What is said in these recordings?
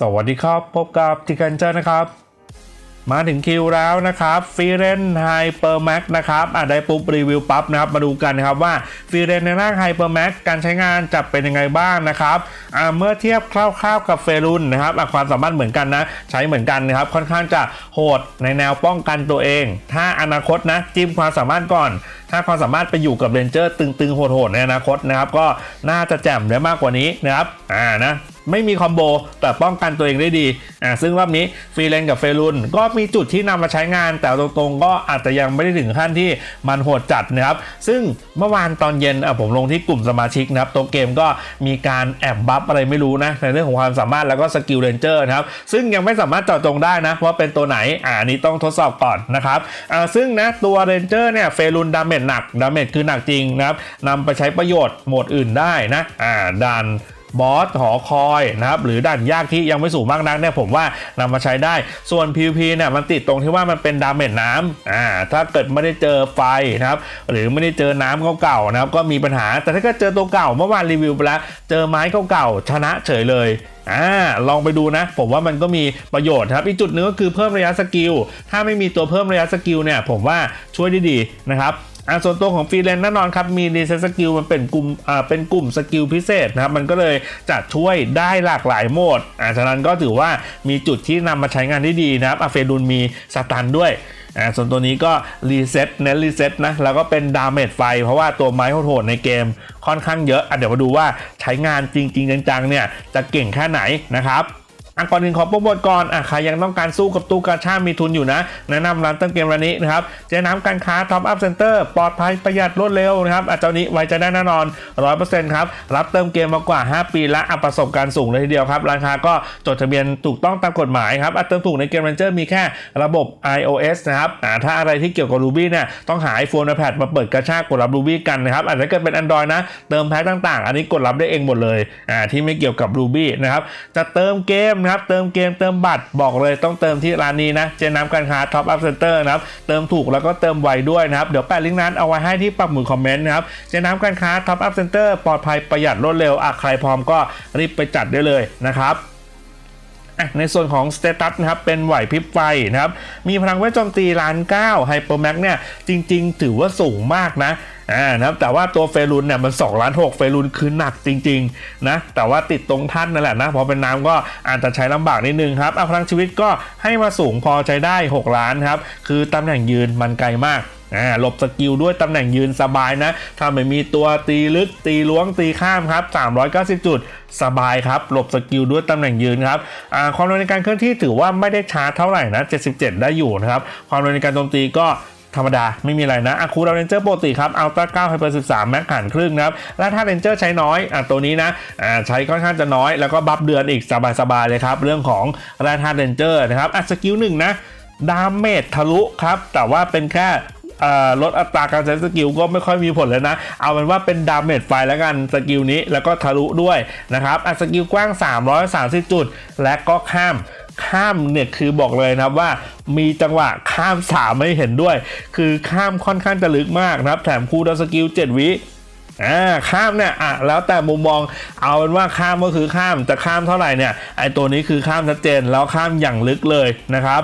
สวัสดีครับ พบกับทิกันเจอร์นะครับ มาถึงคิวแล้วนะครับฟีเรนไฮเปอร์แม็กนะครับอะได้ปุ๊บรีวิวปั๊บนะครับ มาดูกันนะครับว่าฟีเรนในร่างไฮเปอร์แม็กการใช้งานจะเป็นยังไงบ้างนะครับอะเมื่อเทียบคร่าวๆกับเฟรุนนะครับอะความสามารถเหมือนกันนะ ใช้เหมือนกันนะครับ ค่อนข้างจะโหดในแนวป้องกันตัวเอง ถ้าอนาคตนะจิ้มความสามารถก่อนถ้าความสามารถไปอยู่กับเรนเจอร์ตึงๆโหดๆในอนาคตนะครับ ก็น่าจะแจ่มได้มากกว่านี้นะครับอ่านะ ไม่มีคอมโบแต่ป้องกันตัวเองได้ดีอ่าซึ่งรอบนี้ฟรีเลนกับเฟรุนก็มีจุดที่นำมาใช้งาน แต่ตรงๆ ก็อาจจะยังไม่ได้ถึงขั้นที่มันโหดจัดนะครับ ซึ่งเมื่อวานตอนเย็นอะผมลงที่กลุ่มสมาชิกนะครับตัวเกมก็มีการแอบบัฟอะไรไม่รู้นะในเรื่องของความสามารถแล้วก็สกิลเรนเจอร์นะครับซึ่งยังไม่สามารถเจาะจงได้นะว่าเป็นตัวไหนอ่านนี้ต้องทดสอบก่อนนะครับอ่าซึ่งนะตัวเรนเจอร์เนี่ยเฟรุนดาเมจหนักดาเมจคือหนักจริงนะครับนำไปใช้ประโยชน์โหมดอื่นได้นะอ่าด่าน บอสหอคอยนะครับหรือด่านยากที่ยังไม่สูงมากนักเนี่ยผมว่านำมาใช้ได้ ส่วน PVP เนี่ยมันติดตรงที่ว่ามันเป็นดาเมจน้ำอ่าถ้าเกิดไม่ได้เจอไฟนะครับหรือไม่ได้เจอน้ำเก่าๆนะครับก็มีปัญหา แต่ถ้าเกิดเจอตัวเก่าเมื่อวานรีวิวไปแล้ว เจอไม้เก่าๆชนะเฉยเลยอ่าลองไปดูนะ ผมว่ามันก็มีประโยชน์ครับอีกจุดหนึงก็คือเพิ่มระยะสกิลถ้าไม่มีตัวเพิ่มระยะสกิลเนี่ยผมว่าช่วยได้ดีนะครับ อ่าส่วนตัวของฟรีแลนซ์แน่นอนครับ มีดีเซสกิลมันเป็นกลุ่มอ่าเป็นกลุ่มสกิลพิเศษนะครับ มันก็เลยจะช่วยได้หลากหลายโหมดอ่าฉะนั้นก็ถือว่ามีจุดที่นำมาใช้งานได้ดีนะครับอาเฟดุลมีสตันด้วยอ่าส่วนตัวนี้ก็รีเซ็ตเน้นรีเซ็ตนะ แล้วก็เป็นดาเมจไฟ เพราะว่าตัวไม้โหดในเกมค่อนข้างเยอะอะเดี๋ยวมาดูว่าใช้งานจริง ๆ จังๆเนี่ยจะเก่งแค่ไหนนะครับ อะก่อนอื่นขอโปรโมทก่อนอะใครยังต้องการสู้กับตู้กาชามีทุนอยู่นะ แนะนำร้านเติมเกมร้านนี้นะครับเจ๊น้ำการค้าท็อปอัพเซ็นเตอร์ปลอดภัยประหยัดรวดเร็วนะครับอะเจ้านี้ไว้ใจได้แน่นอน 100%ครับรับเติมเกมมากว่า 5 ปีและอะประสบการณ์สูงเลยทีเดียวครับราคาก็จดทะเบียนถูกต้องตามกฎหมายครับอะเติมถูกในเกม Ranger มีแค่ระบบ iOS นะครับอะถ้าอะไรที่เกี่ยวกับ Ruby เนี่ยต้องหา iPhone iPad มาเปิดกระชากดรับ Ruby กันนะครับอาจจะถ้าเกิดเป็น Android นะเติมแพ็คต่าง ๆ อันนี้กดรับได้เองหมดเลยอ่าที่ไม่เกี่ยวกับ Ruby นะครับจะเติมเกมครับ เติมเกมเติมบัตรบอกเลยต้องเติมที่ร้านนี้นะเจน้ำการค้า Top Up Center นะครับเติมถูกแล้วก็เติมไวด้วยนะครับเดี๋ยวแปะลิงก์นั้นเอาไว้ให้ที่ปักหมุดคอมเมนต์นะครับเจน้ำการค้า Top Up Center ปลอดภัยประหยัดรวดเร็วอะใครพร้อมก็รีบไปจัดได้เลยนะครับในส่วนของสเตตัสนะครับเป็นไหวพริบไฟนะครับมีพลังเวทโจมตีล้านเก้าไฮเปอร์แม็กเนี่ยจริง ๆ ถือว่าสูงมากนะ อ่านะครับแต่ว่าตัวเฟรุนเนี่ยมัน2ล้าน6เฟรุนคือหนักจริงๆนะแต่ว่าติดตรงท่านนั่นแหละนะพอเป็นน้ำก็อาจจะใช้ลำบากนิดนึงครับเอะพลังชีวิตก็ให้มาสูงพอใช้ได้ 6 ล้านครับคือตำแหน่งยืนมันไกลมากหลบสกิลด้วยตำแหน่งยืนสบายนะ ถ้าไม่มีตัวตีลึกตีล้วงตีข้ามครับ 390 จุดสบายครับ หลบสกิลด้วยตำแหน่งยืนครับความเร็วในการเคลื่อนที่ถือว่าไม่ได้ช้าเท่าไหร่นะ 77 ได้อยู่นะครับ ความเร็วในการโจมตีก็ ธรรมดาไม่มีอะไรนะอะคูราเรนเจอร์ปกติครับอัลตร้า9ไฮเปอร์13แม็กหันครึ่งนะครับ และถ้าเรนเจอร์ใช้น้อยอะตัวนี้นะอ่าใช้ค่อนข้างจะน้อยแล้วก็บัฟเดือนอีกสบายๆเลยครับ เรื่องของแร่ธาตุเรนเจอร์นะครับอะสกิลหนึ่งนะดาเมจทะลุครับ แต่ว่าเป็นแค่ ลดอัตราการใช้สกิลก็ไม่ค่อยมีผลเลยนะ เอาเป็นว่าเป็นดาเมจไฟแล้วกันสกิลนี้แล้วก็ทะลุด้วยนะครับอะสกิลกว้าง 330 จุด และก็ข้ามข้ามเนี่ยคือบอกเลยนะครับว่ามีจังหวะข้ามสามไม่เห็นด้วย คือข้ามค่อนข้างจะลึกมากนะครับ แถมคูลดาวสกิล 7 วิอ่าข้ามเนี่ยอะแล้วแต่มุมมองเอาเป็นว่าข้ามก็คือข้ามจะข้ามเท่าไหร่เนี่ยไอตัวนี้คือข้ามชัดเจนแล้วข้ามอย่างลึกเลยนะครับ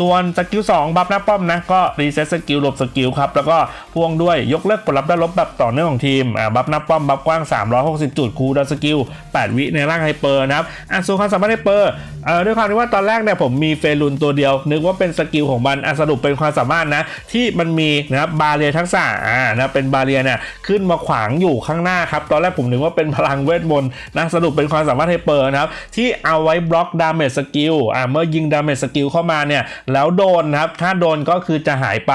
ส่วนสกิล2บัฟหน้าป้อมนะก็รีเซ็ตสกิลหลบสกิลครับแล้วก็พ่วงด้วยยกเลิกผลลัพธ์ด้านลบแบบต่อเนื่องของทีมอ่าบัฟหน้าป้อมบัฟกว้าง 360 จุดคูลดาวสกิล 8 วิในร่างไฮเปอร์นะครับอะส่วนความสามารถไฮเปอร์เอ่อด้วยความที่ว่าตอนแรกเนี่ยผมมีเฟรุนตัวเดียว นึกว่าเป็นสกิลของมันอะสรุปเป็นความสามารถนะที่มันมีนะครับบาเรียทักษะอ่านะเป็นบาเรียเนี่ยขึ้นมาขวางอยู่ข้างหน้าครับตอนแรกผมนึกว่าเป็นพลังเวทมนต์นะสรุปเป็นความสามารถไฮเปอร์นะครับที่เอาไว้บล็อกดาเมจสกิลอ่าเมื่อยิงดาเมจสกิลเข้ามาเนี่ยแล้วโดนนะครับ ถ้าโดนก็คือจะหายไป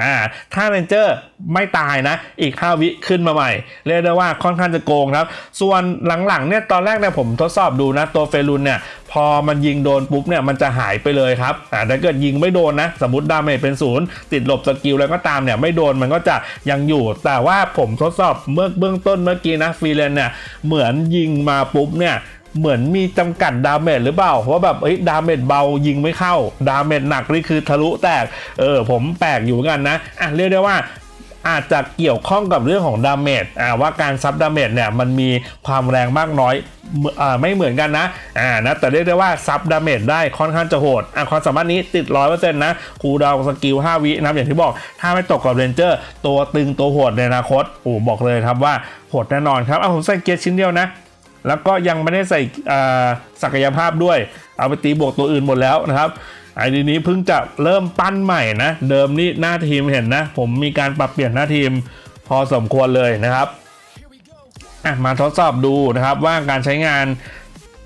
อ่าถ้าเรนเจอร์ไม่ตายนะ อีก 5 วิขึ้นมาใหม่ เรียกได้ว่าค่อนข้างจะโกงครับ ส่วนหลังๆเนี่ยตอนแรกเนี่ยผมทดสอบดูนะ ตัวเฟรุนเนี่ย พอมันยิงโดนปุ๊บเนี่ยมันจะหายไปเลยครับอ่าถ้าเกิดยิงไม่โดนนะ สมมติดาเมจเป็นศูนย์ติดหลบสกิลแล้วก็ตามเนี่ยไม่โดนมันก็จะยังอยู่ แต่ว่าผมทดสอบเมื่อเบื้องต้นเมื่อกี้นะฟรีแลนเนี่ยเหมือนยิงมาปุ๊บเนี่ย เหมือนมีจำกัดดาเมจหรือเปล่าว่าแบบเอ้ยดาเมจเบายิงไม่เข้า ดาเมจหนักนี่คือทะลุแตกเออผมแปลกอยู่เหมือนกันนะอะเรียกได้ว่าอาจจะเกี่ยวข้องกับเรื่องของดาเมจอ่าว่าการซับดาเมจเนี่ยมันมีความแรงมากน้อยอ่าไม่เหมือนกันนะอ่านะแต่เรียกได้ว่าซับดาเมจได้ค่อนข้างจะโหดอ่าความสามารถนี้ติดร้อยเปอร์เซ็นต์นะคูดาวสกิล5วินะอย่างที่บอก ถ้าไม่ตกกับเรนเจอร์ ตัวตึงตัวโหดในอนาคตโอ้บอกเลยครับว่าโหดแน่นอนครับเอาผมใส่เกียร์ชิ้นเดียวนะ แล้วก็ยังไม่ได้ใส่ศักยภาพด้วย เอาไปตีบวกตัวอื่นหมดแล้วนะครับไอดีนี้เพิ่งจะเริ่มปั้นใหม่นะ เดิมนี่หน้าทีมเห็นนะ ผมมีการปรับเปลี่ยนหน้าทีมพอสมควรเลยนะครับมาทดสอบดูนะครับว่าการใช้งาน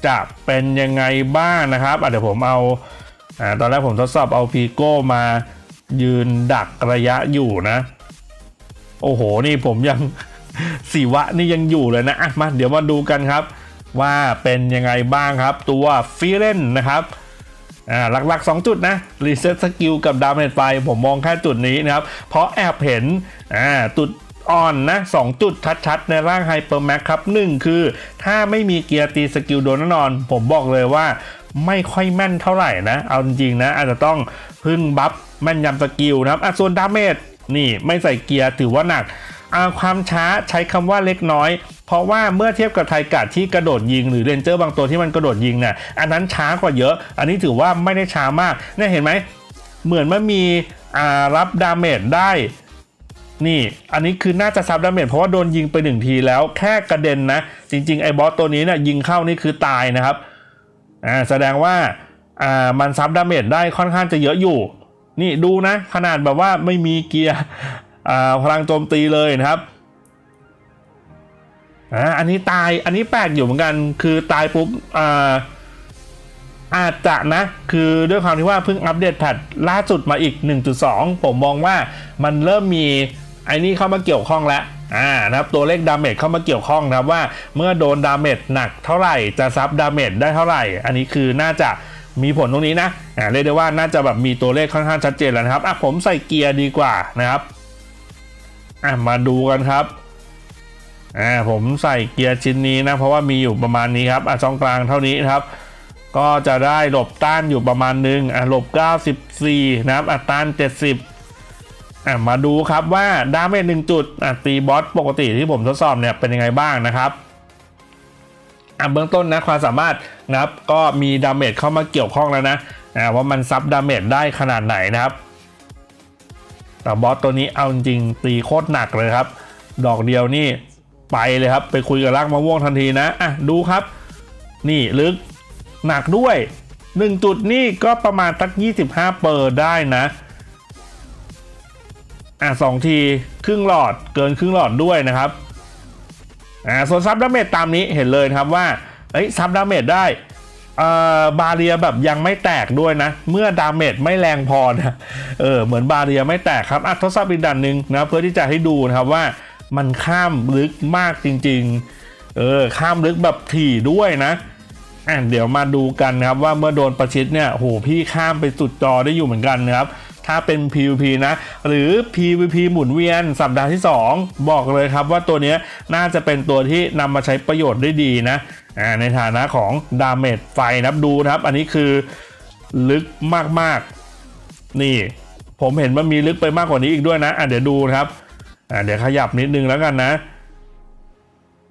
จะเป็นยังไงบ้างนะครับเดี๋ยวผมเอาอ่าตอนแรกผมทดสอบเอาพีโก้มายืนดักระยะอยู่นะ โอ้โห นี่ผมยัง สีวะนี่ยังอยู่เลยนะอะมาเดี๋ยวมาดูกันครับ ว่าเป็นยังไงบ้างครับ ตัวฟิเรนนะครับอ่าหลักๆ 2 จุดนะรีเซ็ตสกิลกับดาเมจไฟผมมองแค่จุดนี้นะครับ เพราะแอบเห็นอ่าจุดอ่อนนะสองจุดชัดๆ ในร่างไฮเปอร์แม็กครับหนึ่งคือ ถ้าไม่มีเกียร์ตีสกิลโดนแน่นอน ผมบอกเลยว่าไม่ค่อยแม่นเท่าไหร่นะ เอาจริงๆนะ อาจจะต้องพึ่งบัฟแม่นยำสกิลนะครับอะส่วนดาเมจนี่ไม่ใส่เกียร์ถือว่าหนัก ความช้าใช้คำว่าเล็กน้อย เพราะว่าเมื่อเทียบกับไทกัดที่กระโดดยิงหรือเรนเจอร์บางตัวที่มันกระโดดยิงเนี่ยอันนั้นช้ากว่าเยอะ อันนี้ถือว่าไม่ได้ช้ามากเนี่ยเห็นไหมเหมือนมันมีรับดาเมจได้นี่ อันนี้คือน่าจะซับดาเมจเพราะว่าโดนยิงไปหนึ่งทีแล้วแค่กระเด็นนะ จริง ๆ ไอ้บอสตัวนี้เนี่ยยิงเข้านี่คือตายนะครับอ่าแสดงว่าอ่ามันซับดาเมจได้ค่อนข้างจะเยอะอยู่ นี่ดูนะ ขนาดแบบว่าไม่มีเกียร์ พลังโจมตีเลยนะครับอ่าอันนี้ตายอันนี้แปลกอยู่เหมือนกัน คือตายปุ๊บอ่าอาจจะนะ คือด้วยความที่ว่าเพิ่งอัปเดตแพทล่าสุดมาอีก 1.2 ผมมองว่ามันเริ่มมีไอ้นี่เข้ามาเกี่ยวข้องแล้วอ่านะครับตัวเลขดาเมจเข้ามาเกี่ยวข้องนะครับว่าเมื่อโดนดาเมจหนักเท่าไหร่จะซับดาเมจได้เท่าไหร่ อันนี้คือน่าจะมีผลตรงนี้นะอ่าเรียกได้ว่าน่าจะแบบมีตัวเลขค่อนข้างชัดเจนแล้วนะครับอะผมใส่เกียร์ดีกว่านะครับ อะมาดูกันครับอ่าผมใส่เกียร์ชิ้นนี้นะเพราะว่ามีอยู่ประมาณนี้ครับอะช่องกลางเท่านี้ครับ ก็จะได้หลบต้านอยู่ประมาณนึงอะหลบ 94 นะครับอะต้าน 70อะมาดูครับว่าดาเมจหนึ่งจุดอะตีบอสปกติที่ผมทดสอบเนี่ยเป็นยังไงบ้างนะครับอะเบื้องต้นนะความสามารถนะครับก็มีดาเมจเข้ามาเกี่ยวข้องแล้วนะอะว่ามันซับดาเมจได้ขนาดไหนนะครับ แต่บอสตัวนี้เอาจริงตีโคตรหนักเลยครับ ดอกเดียวนี่ไปเลยครับ ไปคุยกับรากมะม่วงทันทีนะอะดูครับ นี่ลึกหนักด้วย 1 จุดนี่ก็ประมาณตัก 25 เปอร์ได้นะอะสองทีครึ่งหลอดเกินครึ่งหลอดด้วยนะครับอ่าส่วนซับดาเมจตามนี้เห็นเลยครับว่าเอ้ยซับดาเมจได้ เอ่อบาเรียแบบยังไม่แตกด้วยนะ เมื่อดาเมจไม่แรงพอนะเออเหมือนบาเรียไม่แตกครับอะทดสอบอีกด่านหนึ่งนะเพื่อที่จะให้ดูนะครับว่ามันข้ามลึกมากจริง ๆ เออข้ามลึกแบบถี่ด้วยนะอะเดี๋ยวมาดูกันนะครับว่าเมื่อโดนประชิดเนี่ยโหพี่ข้ามไปสุดจอได้อยู่เหมือนกันนะครับถ้าเป็น PVP นะ หรือ PVP หมุนเวียนสัปดาห์ที่ 2 บอกเลยครับว่าตัวนี้น่าจะเป็นตัวที่นำมาใช้ประโยชน์ได้ดีนะ อ่าในฐานะของดาเมจไฟนะครับดูนะครับ อันนี้คือลึกมากๆ นี่ ผมเห็นว่ามีลึกไปมากกว่านี้อีกด้วยนะอะเดี๋ยวดูนะครับอ่าเดี๋ยวขยับนิดนึงแล้วกันนะ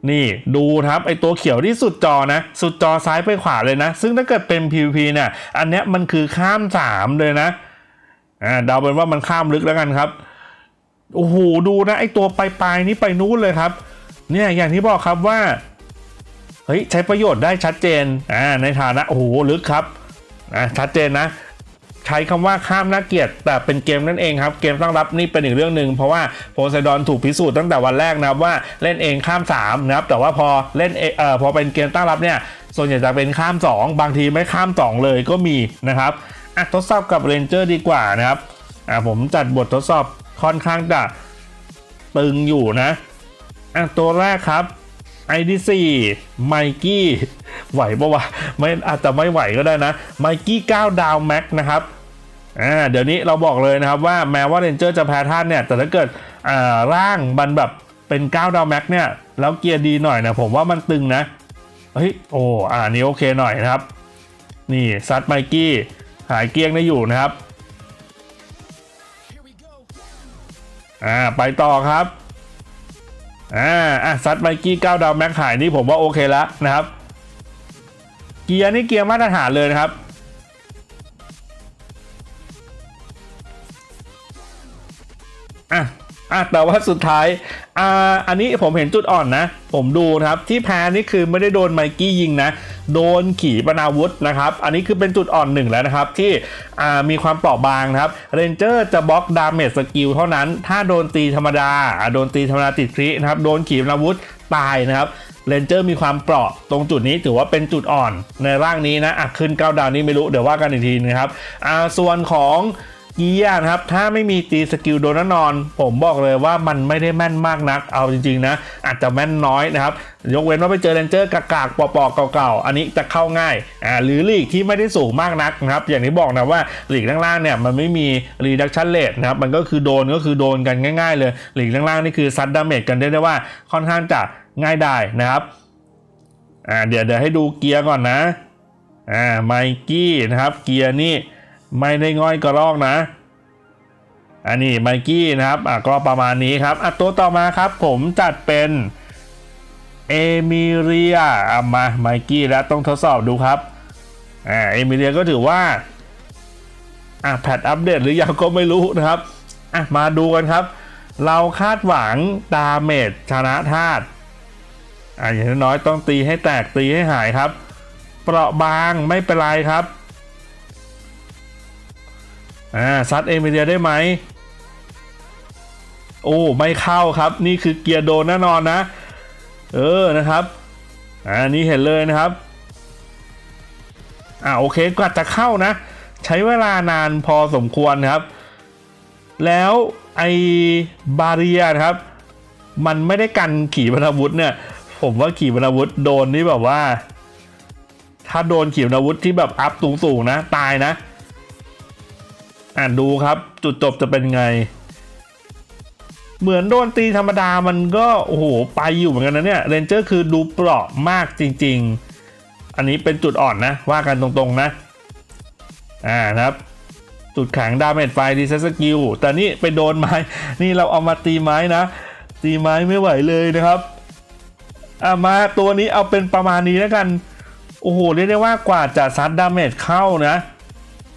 นี่ดูครับไอตัวเขียวที่สุดจอนะ สุดจอซ้ายไปขวาเลยนะ ซึ่งถ้าเกิดเป็น PVP เนี่ยอันเนี้ยมันคือข้ามสามเลยนะอ่าเดาเป็นว่ามันข้ามลึกแล้วกันครับโอ้โหดูนะไอตัวปลายๆนี้ไปนู้นเลยครับ เนี่ยอย่างที่บอกครับว่า เฮ้ยใช้ประโยชน์ได้ชัดเจนอ่าในฐานะโอ้โหลึกครับอ่าชัดเจนนะใช้คำว่าข้ามน่าเกลียดแต่เป็นเกมนั่นเองครับ เกมตั้งรับนี่เป็นอีกเรื่องหนึ่งเพราะว่าโพไซดอนถูกพิสูจน์ตั้งแต่วันแรกนะว่าเล่นเองข้าม3นะครับแต่ว่าพอเล่นเอเอ่อพอเป็นเกมตั้งรับเนี่ยส่วนใหญ่จะเป็นข้าม 2 บางทีไม่ข้าม 2 เลยก็มีนะครับอะทดสอบกับเรนเจอร์ดีกว่านะครับอะผมจัดบททดสอบค่อนข้างจะตึงอยู่นะอะตัวแรกครับ ID4 ไมกี้ไหวปะวะไม่อาจจะไม่ไหวก็ได้นะไมกี้9ดาวแม็กนะครับอ่าเดี๋ยวนี้เราบอกเลยนะครับว่าแม้ว่าเรนเจอร์จะแพ้ท่านเนี่ย แต่ถ้าเกิดอ่าร่างมันแบบเป็น 9 ดาวแม็กเนี่ย แล้วเกียร์ดีหน่อยนะผมว่ามันตึงนะ เฮ้ย โอ้อ่านี่โอเคหน่อยนะครับ นี่ซัดไมกี้หายเกลี้ยงได้อยู่นะครับ อ่า ไปต่อครับ อ่าอะซัดไมกี้เก้าดาวแม็กหายนี่ผมว่าโอเคแล้วนะครับ เกียร์นี่เกียร์มาตรฐานเลยนะครับอะ อะแต่ว่าสุดท้ายอ่าอันนี้ผมเห็นจุดอ่อนนะ ผมดูนะครับที่แพ้นี่คือไม่ได้โดนไมกี้ยิงนะ โดนขี่ปนาวุธนะครับ อันนี้คือเป็นจุดอ่อนหนึ่งแล้วนะครับ ที่อ่ามีความเปราะบางนะครับเรนเจอร์จะบล็อกดาเมจสกิลเท่านั้น ถ้าโดนตีธรรมดาโดนตีธรรมดาติดครินะครับโดนขี่ปนาวุธตายนะครับเรนเจอร์มีความเปราะตรงจุดนี้ถือว่าเป็นจุดอ่อนในร่างนี้นะอะขึ้นเก้าดาวนี้ไม่รู้เดี๋ยวว่ากันอีกทีนะครับอ่าส่วนของ กียร์นะครับ ถ้าไม่มีตีสกิลโดนแน่นอน ผมบอกเลยว่ามันไม่ได้แม่นมากนัก เอาจริง ๆ นะ อาจจะแม่นน้อยนะครับ ยกเว้นว่าไปเจอเรนเจอร์กากๆปอกๆเก่าๆ อันนี้จะเข้าง่าย อ่า หรือลีกที่ไม่ได้สูงมากนักนะครับ อย่างที่บอกนะว่าลีกล่างๆเนี่ยมันไม่มีรีดักชันเลทนะครับ มันก็คือโดนก็คือโดนกันง่ายๆ เลยลีกล่างๆนี่คือซัดดาเมจกันได้ได้ว่าค่อนข้างจะง่ายได้นะครับ อ่า เดี๋ยวเดี๋ยวให้ดูเกียร์ก่อนนะ อ่า ไมกี้นะครับ เกียร์นี่ ไม่ได้ง่อยกระรอกนะ อันนี้ไมกี้นะครับอะก็ประมาณนี้ครับอะตัวต่อมาครับ ผมจัดเป็นเอมิเรียอะมาไมกี้แล้วต้องทดสอบดูครับอ่าเอมิเรียก็ถือว่าอะแพทอัปเดตหรือยังก็ไม่รู้นะครับอะมาดูกันครับ เราคาดหวังดาเมจชนะธาตุอะอย่างน้อยต้องตีให้แตกตีให้หายครับ เปราะบางไม่เป็นไรครับ อ่าซัดเอมิเรียได้ไหมโอ้ไม่เข้าครับ นี่คือเกียร์โดนแน่นอนนะ เออนะครับอ่านี่เห็นเลยนะครับอ่าโอเคก็อาจะเข้านะ ใช้เวลานานพอสมควรครับ แล้วไอบาเรียนะครับ มันไม่ได้กันขี่ปนาวุธเนี่ย ผมว่าขี่ปนาวุธโดนนี่แบบว่า ถ้าโดนขี่ปนาวุธที่แบบอัพสูงๆนะ ตายนะ อ่านดูครับ จุดจบจะเป็นไง เหมือนโดนตีธรรมดามันก็ โอ้โห ไปอยู่เหมือนกันนะเนี่ยเรนเจอร์คือดูเปราะมากจริง ๆ อันนี้เป็นจุดอ่อนนะ ว่ากันตรงๆนะ อ่านะครับจุดแข็งดาเมจไฟดีเซสกิลแต่นี่ไปโดนไม้ นี่เราเอามาตีไม้นะ ตีไม้ไม่ไหวเลยนะครับอ่ามาตัวนี้เอาเป็นประมาณนี้แล้วกัน โอ้โห เรียกได้ว่ากว่าจะซัดดาเมจเข้านะ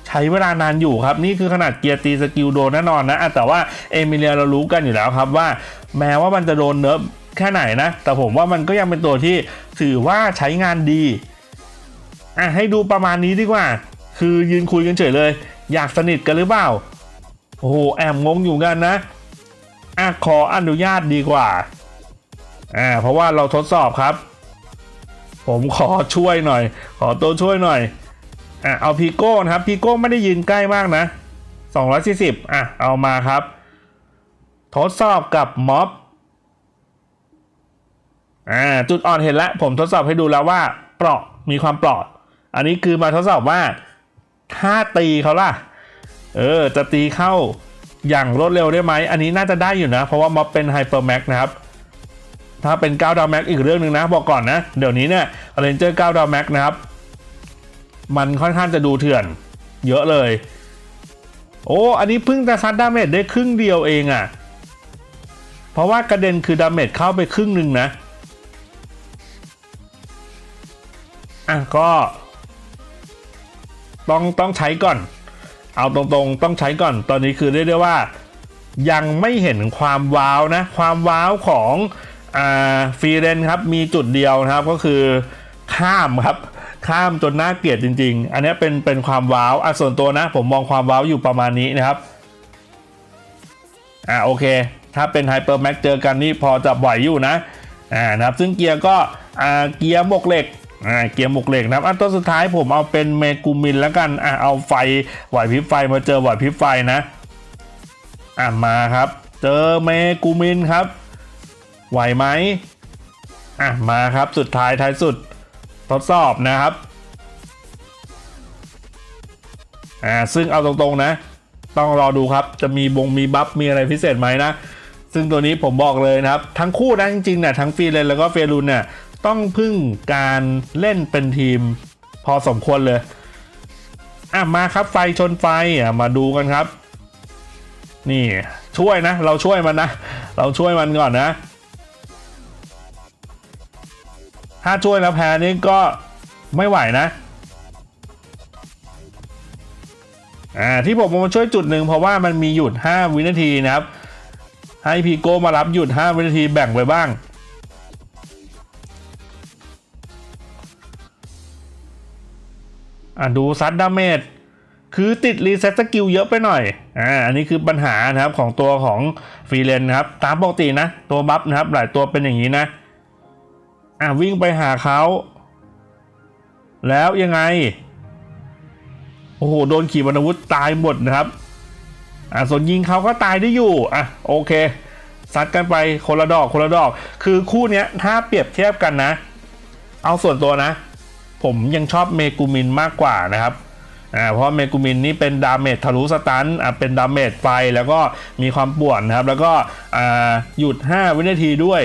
ใช้เวลานานอยู่ครับ นี่คือขนาดเกียร์ตีสกิลโดนแน่นอนนะแต่ว่าเอมิเลียเรารู้กันอยู่แล้วครับว่า แม้ว่ามันจะโดนเนิร์ฟแค่ไหนนะ แต่ผมว่ามันก็ยังเป็นตัวที่ถือว่าใช้งานดีอะให้ดูประมาณนี้ดีกว่า คือยืนคุยกันเฉยเลย อยากสนิทกันหรือเปล่าโอ้โหแอบงงอยู่กันนะอะขออนุญาตดีกว่าอ่าเพราะว่าเราทดสอบครับ ผมขอช่วยหน่อย ขอตัวช่วยหน่อย อะเอาพีโก้นะครับพีโก้ไม่ได้ยืนใกล้มากนะ 240อะเอามาครับ ทดสอบกับม็อบอ่าจุดอ่อนเห็นแล้ว ผมทดสอบให้ดูแล้วว่า เปราะมีความเปราะอันนี้คือมาทดสอบว่าถ้าตีเขาล่ะ เออ จะตีเข้าอย่างรวดเร็วได้ไหม อันนี้น่าจะได้อยู่นะ เพราะว่าม็อบเป็นไฮเปอร์แม็กนะครับ ถ้าเป็น9ดาวแม็กอีกเรื่องหนึ่งนะ บอกก่อนนะ เดี๋ยวนี้เนี่ยเรนเจอร์9ดาวแม็กนะครับ มันค่อนข้างจะดูเถื่อน เยอะเลย โอ้ อันนี้เพิ่งจะซัดดาเมจได้ครึ่งเดียวเองอะ่ะ เพราะว่ากระเด็นคือดาเมจเข้าไปครึ่งหนึ่งนะ อะก็ ต้องต้องใช้ก่อน เอาตรงๆ ต้องใช้ก่อน ตอนนี้คือเรียกได้ว่า ยังไม่เห็นความว้าวนะ ความว้าวของอ่าฟรีเรนครับ มีจุดเดียวนะครับก็คือข้ามครับ ข้ามจนน่าเกลียดจริง ๆ อันนี้เป็นเป็นความว้าวอะส่วนตัวนะ ผมมองความว้าวอยู่ประมาณนี้นะครับอ่าโอเค ถ้าเป็นไฮเปอร์แม็กเจอกันนี่พอจะไหวอยู่นะอ่านะครับซึ่งเกียร์ก็อ่าเกียร์หมกเหล็กอ่าเกียร์หมกเหล็กนะครับอันตัวสุดท้ายผมเอาเป็นเมกูมินแล้วกันอ่าเอาไฟไหวพริบไฟมาเจอไหวพริบไฟนะอ่ามาครับ เจอเมกูมินครับ ไหวไหมอะมาครับสุดท้ายท้ายสุด ทดสอบนะครับอ่าซึ่งเอาตรงๆนะ ต้องรอดูครับจะมีบงมีบัฟมีอะไรพิเศษไหมนะ ซึ่งตัวนี้ผมบอกเลยนะครับ ทั้งคู่นะจริงๆเนี่ยทั้งฟีเลนแล้วก็เฟรุนเนี่ยต้องพึ่งการเล่นเป็นทีมพอสมควรเลยอะมาครับไฟชนไฟอะมาดูกันครับ นี่ช่วยนะ เราช่วยมันนะ เราช่วยมันก่อนนะ ถ้าช่วยแล้วแพ้นี่ก็ไม่ไหวนะอ่าที่ผมมาช่วยจุดหนึ่งเพราะว่ามันมีหยุด 5 วินาทีนะครับ ให้พีโก้มารับหยุด 5 วินาทีแบ่งไปบ้างอะดูซัดดาเมจคือติดรีเซ็ตสกิลเยอะไปหน่อย อ่า อันนี้คือปัญหานะครับของตัวของฟรีเลนนะครับ ตามปกตินะ ตัวบัฟนะครับ หลายตัวเป็นอย่างนี้นะ อะวิ่งไปหาเขาแล้วยังไง โอ้โห โดนขีปนาวุธตายหมดนะครับ อะส่วนยิงเขาก็ตายได้อยู่ อะ โอเคซัดกันไปคนละดอกคนละดอก คือคู่เนี้ยถ้าเปรียบเทียบกันนะ เอาส่วนตัวนะ ผมยังชอบเมกูมินมากกว่านะครับอ่าเพราะเมกูมินนี่เป็นดาเมจทะลุสตันอะเป็นดาเมจไฟแล้วก็มีความป่วนนะครับ แล้วก็อ่าหยุด 5 วินาทีด้วย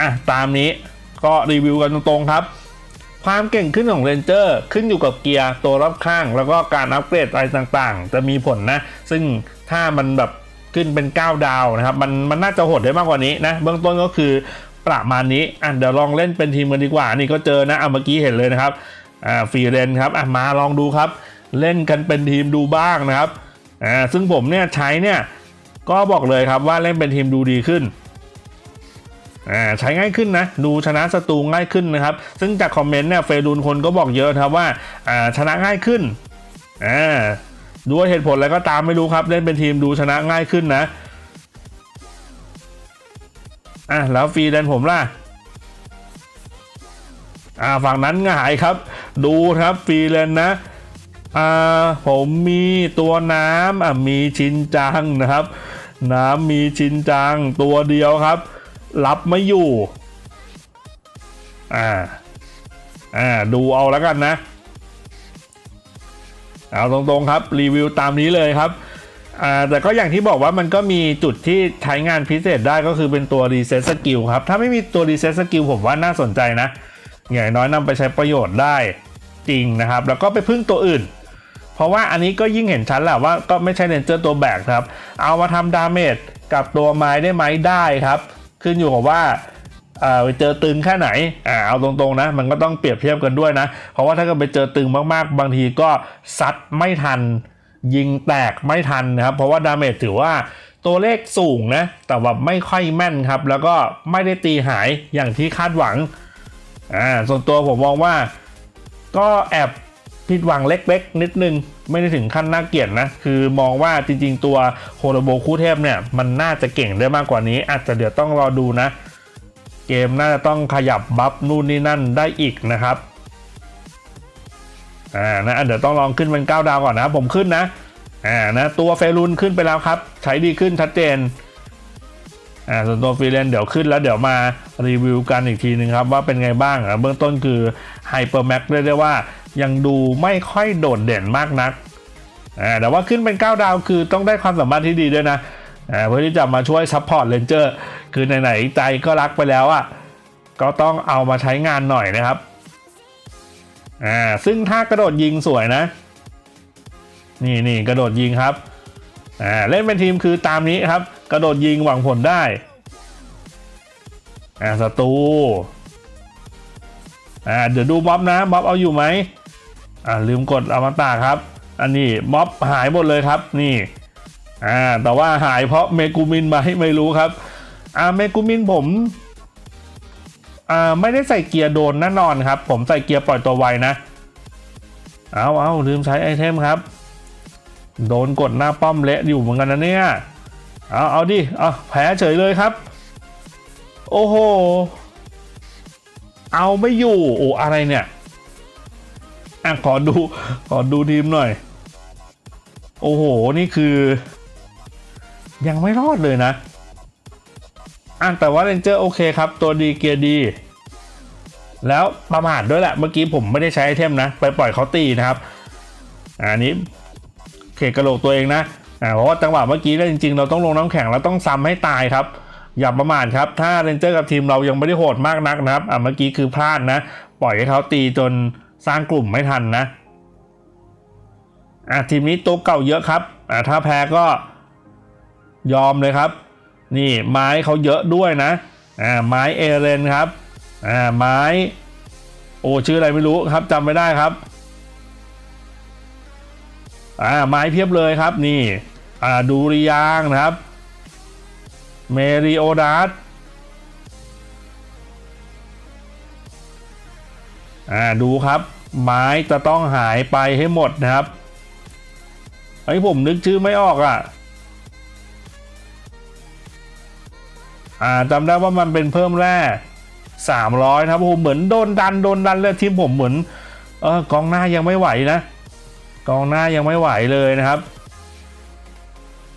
อะตามนี้ก็รีวิวกันตรงๆครับ ความเก่งขึ้นของเรนเจอร์ขึ้นอยู่กับเกียร์ตัวรอบข้าง แล้วก็การอัปเกรดอะไรต่างๆ จะมีผลนะ ซึ่งถ้ามันแบบขึ้นเป็น 9 ดาวนะครับ มันมันน่าจะโหดได้มากกว่านี้นะ เบื้องต้นก็คือประมาณนี้อะเดี๋ยวลองเล่นเป็นทีมกันดีกว่า นี่ก็เจอนะอะเมื่อกี้เห็นเลยนะครับอ่าฟรีเรนครับอะมาลองดูครับ เล่นกันเป็นทีมดูบ้างนะครับอ่าซึ่งผมเนี่ยใช้เนี่ยก็บอกเลยครับว่าเล่นเป็นทีมดูดีขึ้น อ่าใช้ง่ายขึ้นนะ ดูชนะศัตรูง่ายขึ้นนะครับ ซึ่งจากคอมเมนต์เนี่ยเฟรูนคนก็บอกเยอะนะครับว่าอ่าชนะง่ายขึ้นอ่าด้วยเหตุผลอะไรก็ตามไม่รู้ครับ เล่นเป็นทีมดูชนะง่ายขึ้นนะอะแล้วฟรีแลนผมล่ะอ่าฝั่งนั้นหงายครับ ดูครับฟรีแลนนะอ่าผมมีตัวน้ำอะมีชินจังนะครับ น้ำมีชินจังตัวเดียวครับ รับไม่อยู่ อ่า อ่า ดูเอาแล้วกันนะ เอาตรงๆครับ รีวิวตามนี้เลยครับ อ่า แต่ก็อย่างที่บอกว่ามันก็มีจุดที่ใช้งานพิเศษได้ก็คือเป็นตัว Reset Skill ครับ ถ้าไม่มีตัว Reset Skill ผมว่าน่าสนใจนะ อย่างน้อยนำไปใช้ประโยชน์ได้จริงนะครับ แล้วก็ไปพึ่งตัวอื่นเพราะว่าอันนี้ก็ยิ่งเห็นชัดแหละว่าก็ไม่ใช่เรนเจอร์ตัวแบกครับ เอามาทำดาเมจกับตัวไม้ได้ไหมได้ครับ ขึ้นอยู่กับว่าไปเจอตึงแค่ไหนอ่าเอาตรงๆนะ มันก็ต้องเปรียบเทียบกันด้วยนะ เพราะว่าถ้าเกิดไปเจอตึงมากๆ บางทีก็ซัดไม่ทัน ยิงแตกไม่ทันนะครับ เพราะว่าดาเมจถือว่าตัวเลขสูงนะ แต่ว่าไม่ค่อยแม่นครับ แล้วก็ไม่ได้ตีหายอย่างที่คาดหวังอ่าส่วนตัวผมมองว่าก็แอบ ผิดหวังเล็กๆ นิดนึง ไม่ได้ถึงขั้นน่าเกลียดนะ คือมองว่าจริงๆ ตัวโคโรโบคู่เทพเนี่ย มันน่าจะเก่งได้มากกว่านี้ อาจจะเดี๋ยวต้องรอดูนะ เกมน่าจะต้องขยับบัฟนู่นนี่นั่นได้อีกนะครับอ่านะเดี๋ยวต้องลองขึ้นเป็น 9 ดาวก่อนนะผมขึ้นนะอ่านะตัวเฟรุนขึ้นไปแล้วครับ ใช้ดีขึ้นชัดเจนอ่าส่วนตัวฟรีแลนเดี๋ยวขึ้นแล้วเดี๋ยวมารีวิวกันอีกทีนึงครับ ว่าเป็นไงบ้างเบื้องต้นคือไฮเปอร์แม็กเรียกได้ว่า ยังดูไม่ค่อยโดดเด่นมากนักอ่าแต่ว่าขึ้นเป็น 9 ดาวคือต้องได้ความสามารถที่ดีด้วยนะอ่าเพื่อที่จะมาช่วยซัพพอร์ตเลนเจอร์คือไหนๆใจก็รักไปแล้วอะก็ต้องเอามาใช้งานหน่อยนะครับอ่าซึ่งถ้ากระโดดยิงสวยนะ นี่นี่กระโดดยิงครับอ่าเล่นเป็นทีมคือตามนี้ครับ กระโดดยิงหวังผลได้อ่าศัตรู อ่าเดี๋ยวดูม็อบนะม็อบเอาอยู่ไหมอ่าลืมกดอมตะครับ อันนี้ม็อบหายหมดเลยครับนี่อ่าแต่ว่าหายเพราะเมกูมินมาให้ไม่รู้ครับอ่าเมกูมินผมอ่าไม่ได้ใส่เกียร์โดนแน่นอนครับ ผมใส่เกียร์ปล่อยตัวไวนะเอาเอาลืมใช้ไอเทมครับ โดนกดหน้าป้อมเละอยู่เหมือนกันนะเนี่ยเอาเอาดิเอาแพ้เฉยเลยครับ โอ้โห เอาไม่อยู่ โอ้อะไรเนี่ย อะขอดู ขอดูทีมหน่อย โอ้โห นี่คือ ยังไม่รอดเลยนะ อะแต่ว่าเรนเจอร์โอเคครับ ตัวดีเกียร์ดี แล้วประมาทด้วยแหละ เมื่อกี้ผมไม่ได้ใช้ไอเทมนะ ไปปล่อยเขาตีนะครับ อันนี้เขกกระโหลกตัวเองนะอ่าเพราะว่าจังหวะเมื่อกี้เนี่ยจริงๆ เราต้องลงน้ำแข็งแล้วต้องซ้ำให้ตายครับ อย่าประมาทครับ ถ้าเรนเจอร์กับทีมเรายังไม่ได้โหดมากนักนะครับอ่าเมื่อกี้คือพลาดนะ ปล่อยให้เขาตีจนสร้างกลุ่มไม่ทันนะอะทีมนี้ตัวเก่าเยอะครับอะถ้าแพ้ก็ยอมเลยครับ นี่ไม้เขาเยอะด้วยนะอ่าไม้เอเรนครับอ่าไม้ โอ้ชื่ออะไรไม่รู้ครับจำไม่ได้ครับอ่าไม้เพียบเลยครับนี่อ่าดูริยางนะครับ เมริโอดัสอ่าดูครับ ไม้จะต้องหายไปให้หมดนะครับไอ้ยผมนึกชื่อไม่ออกอะอ่าจำได้ว่ามันเป็นเพิ่มแร่สามร้อยครับโอ้โหเหมือนโดนดันโดนดันเลยทีมผมเหมือนเออกองหน้ายังไม่ไหวนะกองหน้ายังไม่ไหวเลยนะครับ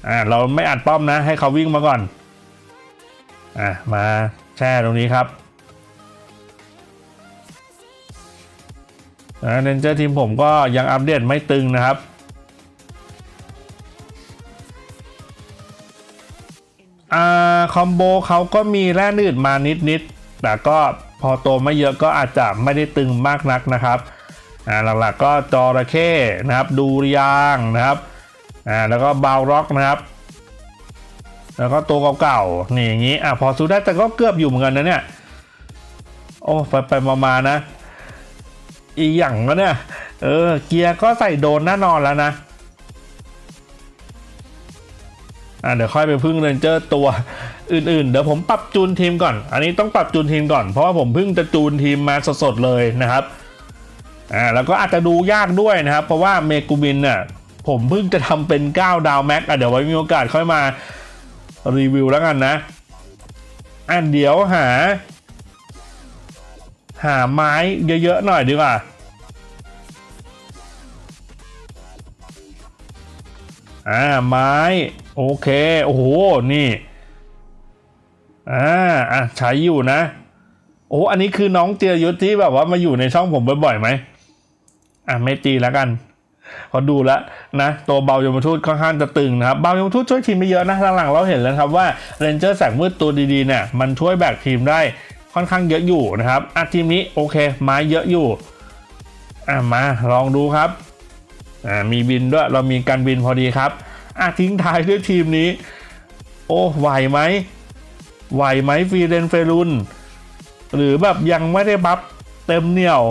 อ่าเราไม่อัดป้อมนะ ให้เขาวิ่งมาก่อน อะมาแช่ตรงนี้ครับเรนเจอร์ทีมผมก็ยังอัปเดตไม่ตึงนะครับ อ่า คอมโบเขาก็มีแร่นืดมานิดๆแต่ก็พอโตไม่เยอะก็อาจจะไม่ได้ตึงมากนักนะครับ อ่า หลักๆก็จอระเข้นะครับ ดูรยางนะครับ อ่า แล้วก็บาวร็อกนะครับ แล้วก็ตัวเก่าๆนี่อย่างนี้อะพอสู้ได้แต่ก็เกือบอยู่เหมือนกันนะเนี่ยโอ้ไปไปมามานะ อีหยังก็เนี่ยเออเกียร์ก็ใส่โดนแน่นอนแล้วนะอะเดี๋ยวค่อยไปพึ่งเรนเจอร์ตัวอื่นๆ เดี๋ยวผมปรับจูนทีมก่อน อันนี้ต้องปรับจูนทีมก่อน เพราะว่าผมเพิ่งจะจูนทีมมาสดๆเลยนะครับอ่าแล้วก็อาจจะดูยากด้วยนะครับ เพราะว่าเมกูบินเนี่ยผมเพิ่งจะทำเป็น 9 ดาวแม็กอะเดี๋ยวไว้มีโอกาสค่อยมา รีวิวแล้วกันนะอะเดี๋ยวหา หาไม้เยอะ ๆ หน่อยดีกว่า อ่า ไม้ โอเค โอ้โห นี่ อ่า อะ ใช้อยู่นะ โอ้ อันนี้คือน้องเตียยุทธที่แบบว่ามาอยู่ในช่องผมบ่อยๆไหม อะ ไม่ตีแล้วกัน พอดูแล้วนะตัวเบายมทูตค่อนข้างจะตึงนะครับเบายมทูตช่วยทีมได้เยอะนะหลังๆเราเห็นแล้วครับว่าเรนเจอร์แสงมืดตัวดีๆเนี่ยมันช่วยแบกทีมได้ค่อนข้างเยอะอยู่นะครับอะทีมนี้โอเคไม้เยอะอยู่อะมาลองดูครับอ่ามีบินด้วยเรามีการบินพอดีครับอะทิ้งท้ายด้วยทีมนี้ โอ้ไหวไหมไหวไหมฟีเรนเฟรุนหรือแบบยังไม่ได้บัฟเต็มเหนียว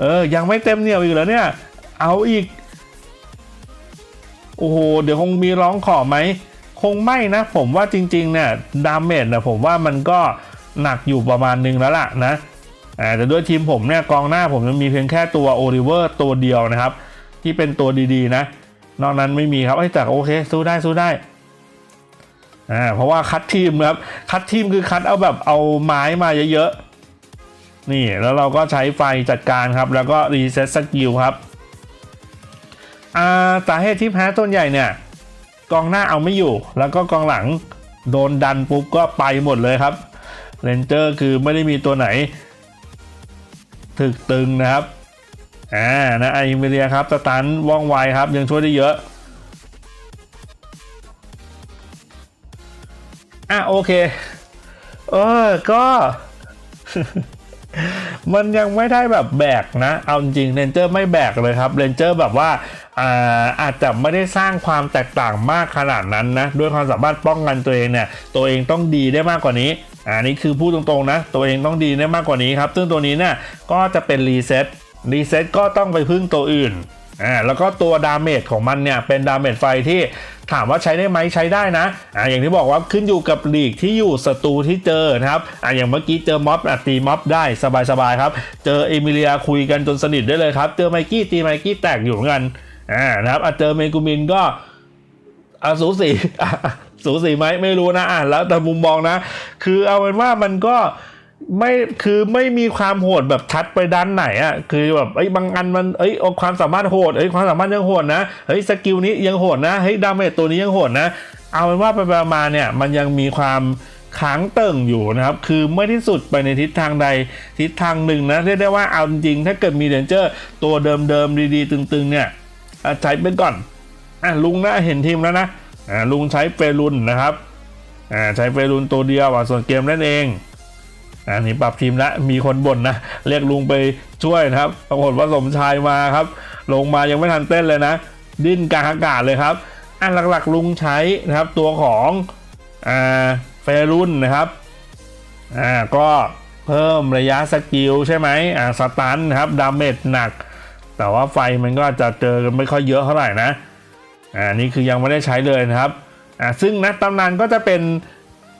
เออ ยังไม่เต็มเหนียวอีกเหรอเนี่ย เอาอีก อ้โห เดี๋ยวคงมีร้องขอไหม คงไม่นะ ผมว่าจริงๆเนี่ยดาเมจนะผมว่ามันก็หนักอยู่ประมาณนึงแล้วล่ะนะอ่าแต่ด้วยทีมผมเนี่ยกองหน้าผมจะมีเพียงแค่ตัวโอลิเวอร์ตัวเดียวนะครับ ที่เป็นตัวดีๆนะ นอกนั้นไม่มีครับไอ้ยแต่โอเคสู้ได้สู้ได้อ่าเพราะว่าคัดทีมครับคัดทีมคือคัดเอาแบบเอาไม้มาเยอะๆนี่แล้วเราก็ใช้ไฟจัดการครับ แล้วก็รีเซ็ตสกิลครับ สาเหตุที่แพ้ส่วนใหญ่เนี่ย กองหน้าเอาไม่อยู่ แล้วก็กองหลังโดนดันปุ๊บก็ไปหมดเลยครับเรนเจอร์คือไม่ได้มีตัวไหน ถึกตึงนะครับอ่านะไอเมเรียครับสตันว่องไวครับ ยังช่วยได้เยอะอะโอเค เออก็ มันยังไม่ได้แบบแบกนะ เอาจริงเรนเจอร์ไม่แบกเลยครับเรนเจอร์แบบว่า อาจจะไม่ได้สร้างความแตกต่างมากขนาดนั้นนะด้วยความสามารถป้องกันตัวเองเนี่ยตัวเองต้องดีได้มากกว่านี้อ่านี่คือพูดตรงๆนะ ตัวเองต้องดีได้มากกว่านี้ครับ ซึ่งตัวนี้เนี่ยก็จะเป็นรีเซ็ตรีเซ็ตก็ต้องไปพึ่งตัวอื่นอ่าแล้วก็ตัวดาเมจของมันเนี่ยเป็นดาเมจไฟที่ถามว่าใช้ได้ไหมใช้ได้นะอ่าอย่างที่บอกว่าขึ้นอยู่กับหลีกที่อยู่ศัตรูที่เจอนะครับอ่าอย่างเมื่อกี้เจอม็อบอะตีม็อบได้สบายๆครับ เจอเอมิเลียคุยกันจนสนิทได้เลยครับ เจอไมกี้ตีไมกี้แตกอยู่เหมือนกัน อ่านะครับอะเจอเมกูมินก็อะสูสีสูสีไหมไม่รู้นะอะแล้วแต่มุมมองนะ คือเอาเป็นว่ามันก็ไม่คือไม่มีความโหดแบบชัดไปด้านไหนอะคือแบบเอ้บางอันมันเอ้ยความสามารถโหดเอ้ยความสามารถยังโหดนะเฮ้ยสกิลนี้ยังโหดนะเฮ้ยดาเมจตัวนี้ยังโหดนะ เอาเป็นว่าไปมาเนี่ยมันยังมีความค้างเติ่งอยู่นะครับ คือไม่ที่สุดไปในทิศทางใดทิศทางหนึ่งนะเรียกได้ว่าเอาจริงถ้าเกิดมีเดนเจอร์ตัวเดิมๆดีๆ ตึงๆเนี่ย ใช้ไปก่อนอะลุงนะเห็นทีมแล้วนะอ่าลุงใช้เฟรุนนะครับอ่าใช้เฟรุนตัวเดียวส่วนเกมนั่นเองอันนี้ปรับทีมละมีคนบ่นนะ เรียกลุงไปช่วยนะครับปรากฏว่าสมชายมาครับ ลงมายังไม่ทันเต้นเลยนะ ดิ้นกลางอากาศเลยครับ อันหลักๆลุงใช้นะครับตัวของอ่าเฟรุนนะครับอ่าก็เพิ่มระยะสกิลใช่ไหมอ่าสตันนะครับดาเมจหนัก แต่ว่าไฟมันก็จะเจอกันไม่ค่อยเยอะเท่าไหร่นะอ่านี่คือยังไม่ได้ใช้เลยนะครับอ่าซึ่งนักตำนานก็จะเป็น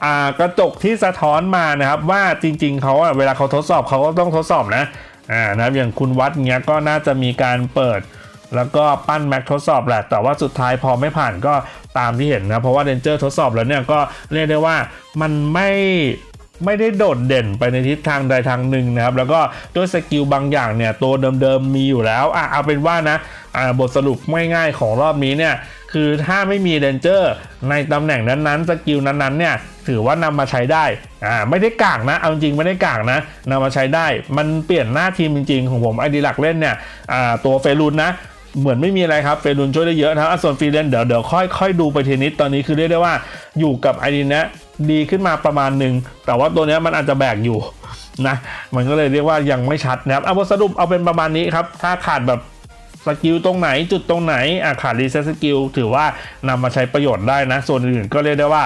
อ่ากระจกที่สะท้อนมานะครับ ว่าจริง ๆเขาอะเวลาเขาทดสอบเขาก็ต้องทดสอบนะอ่านะครับอย่างคุณวัดเงี้ยก็น่าจะมีการเปิด แล้วก็ปั้นแม็กทดสอบแหละ แต่ว่าสุดท้ายพอไม่ผ่านก็ตามที่เห็นนะเพราะว่าเดนเจอร์ทดสอบแล้วเนี่ยก็เรียกได้ว่ามันไม่ ไม่ได้โดดเด่นไปในทิศทางใดทางหนึ่งนะครับ แล้วก็ด้วยสกิลบางอย่างเนี่ยตัวเดิมๆมีอยู่แล้วอะเอาเป็นว่านะอ่าบทสรุปง่ายๆของรอบนี้เนี่ยคือถ้าไม่มีเดนเจอร์ในตำแหน่งนั้นๆสกิลนั้นๆเนี่ยถือว่านำมาใช้ได้อ่าไม่ได้กากนะ เอาจริงๆไม่ได้กากนะนำมาใช้ได้ มันเปลี่ยนหน้าทีมจริง ๆ ของผมไอดีหลักเล่นเนี่ยอ่าตัวเฟรุนนะ เหมือนไม่มีอะไรครับเฟรุนช่วยได้เยอะนะครับส่วนฟรีเลนเดี๋ยวเดี๋ยวค่อยค่อยดูไปทีนิดตอนนี้คือเรียกได้ว่าอยู่กับไอดีนี้ยดีขึ้นมาประมาณหนึ่งแต่ว่าตัวนี้มันอาจจะแบกอยู่นะมันก็เลยเรียกว่ายังไม่ชัดนะครับเอาสรุปเอาเป็นประมาณนี้ครับถ้าขาดแบบสกิลตรงไหนจุดตรงไหนอะขาดรีเซ็ตสกิลถือว่านำมาใช้ประโยชน์ได้นะ ส่วนอื่นก็เรียกได้ว่า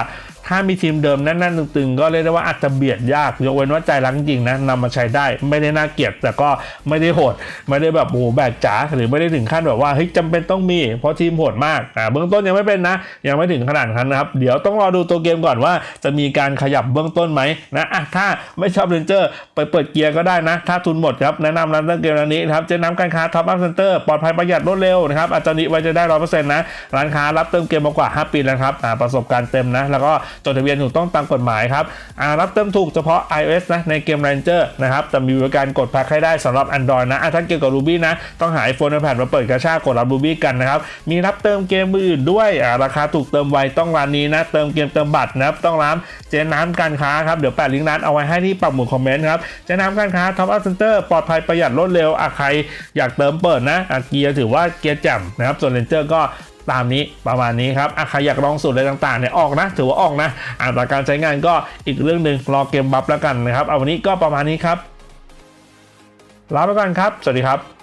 ถ้ามีทีมเดิมแน่นๆตึงๆ ก็เรียกได้ว่าอาจจะเบียดยากยกเว้นว่าใจรักจริงนะนำมาใช้ได้ไม่ได้น่าเกลียดแต่ก็ไม่ได้โหด ไม่ได้แบบโอ้โหแบกจ๋าหรือไม่ได้ถึงขั้นแบบว่าเฮ้ยจำเป็นต้องมี เพราะทีมโหดมากอ่าเบื้องต้นยังไม่เป็นนะ ยังไม่ถึงขนาดนั้นนะครับ เดี๋ยวต้องรอดูตัวเกมก่อนว่า จะมีการขยับเบื้องต้นไหมนะอะถ้าไม่ชอบเรนเจอร์ไปเปิดเกียร์ก็ได้นะ ถ้าทุนหมดครับแนะนำร้านตั้งเกมร้านนี้ครับเจ๊น้ำการค้าท็อปอัพเซ็นเตอร์ปลอดภัยประหยัดรวดเร็วนะครับอาจารย์นิไว้จะได้ร้อยเปอร์เซ็นต์นะร้านค้ารับเติมเกมมากว่า 5 ปีแล้วครับอ่าประสบการณ์เต็มนะแล้วก็จดทะเบียนถูกต้องตามกฎหมายครับอารับเติมถูกเฉพาะ iOS นะในเกม Ranger นะครับแต่มีบริการกดแพ็คให้ได้สำหรับ Android นะะถ้าเกี่ยวกับ Ruby นะต้องหา iPhone iPad มาเปิดกระชากกดรับ Ruby กันนะครับมีรับเติมเกมมืออื่นด้วยราคาถูกเติมไวต้องร้านนี้นะเติมเกมเติมบัตรนะครับต้องร้านเจน้ำการค้าครับเดี๋ยวแปะลิงก์ร้านเอาไว้ให้ที่ปักหมุดคอมเมนต์ครับเจน้ำการค้า Top Up Center ปลอดภัยประหยัดรวดเร็วอะใครอยากเติมเปิดนะอะเกียร์ถือว่าเกียร์แจ่มนะครับส่วน Ranger ก็ ตามนี้ประมาณนี้ครับใครอยากลองสูตรอะไรต่างๆเนี่ยออกนะ ถือว่าออกนะอ่าแต่การใช้งานก็อีกเรื่องหนึ่งรอเกมบัฟแล้วกันนะครับ เอาวันนี้ก็ประมาณนี้ครับลาไปก่อนครับ สวัสดีครับ